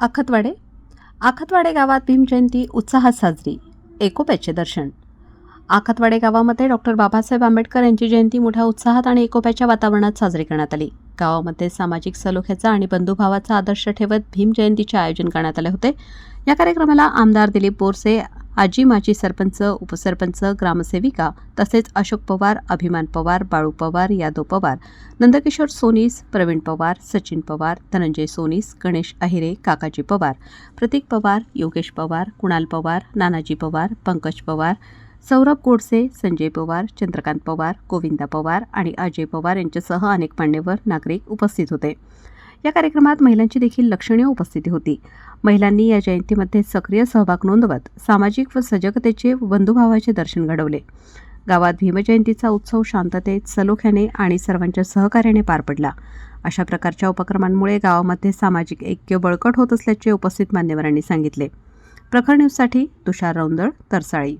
आखतवाडे? आखतवाडे गावात भीमजयंती उत्साहात साजरी. एकोप्याचे दर्शन. आखतवाडे गावामध्ये डॉक्टर बाबासाहेब आंबेडकर यांची जयंती मोठ्या उत्साहात आणि एकोप्याच्या वातावरणात साजरी करण्यात आली. गावामध्ये सामाजिक सलोख्याचा आणि बंधुभावाचा आदर्श ठेवत भीम जयंतीचे आयोजन करण्यात आले होते. या कार्यक्रमाला आमदार दिलीप बोरसे आजी माजी सरपंच उपसरपंच ग्रामसेविका तसेच अशोक पवार अभिमान पवार बाळू पवार यादव पवार नंदकिशोर सोनीस प्रवीण पवार सचिन पवार धनंजय सोनीस गणेश अहिरे काकाजी पवार प्रतीक पवार योगेश पवार कुणाल पवार नानाजी पवार पंकज पवार सौरभ गोडसे संजय पवार चंद्रकांत पवार गोविंदा पवार आणि अजय पवार यांच्यासह अनेक मान्यवर नागरिक उपस्थित होते. या कार्यक्रमात महिलांची देखील लक्षणीय उपस्थिती होती. महिलांनी या जयंतीमध्ये सक्रिय सहभाग नोंदवत सामाजिक व सजगतेचे बंधुभावाचे दर्शन घडवले. गावात भीमजयंतीचा उत्सव शांततेत सलोख्याने आणि सर्वांच्या सहकार्याने पार पडला. अशा प्रकारच्या उपक्रमांमुळे गावामध्ये सामाजिक ऐक्य बळकट होत असल्याचे उपस्थित मान्यवरांनी सांगितले. प्रखर न्यूजसाठी तुषार रौंदळ तरसाळी.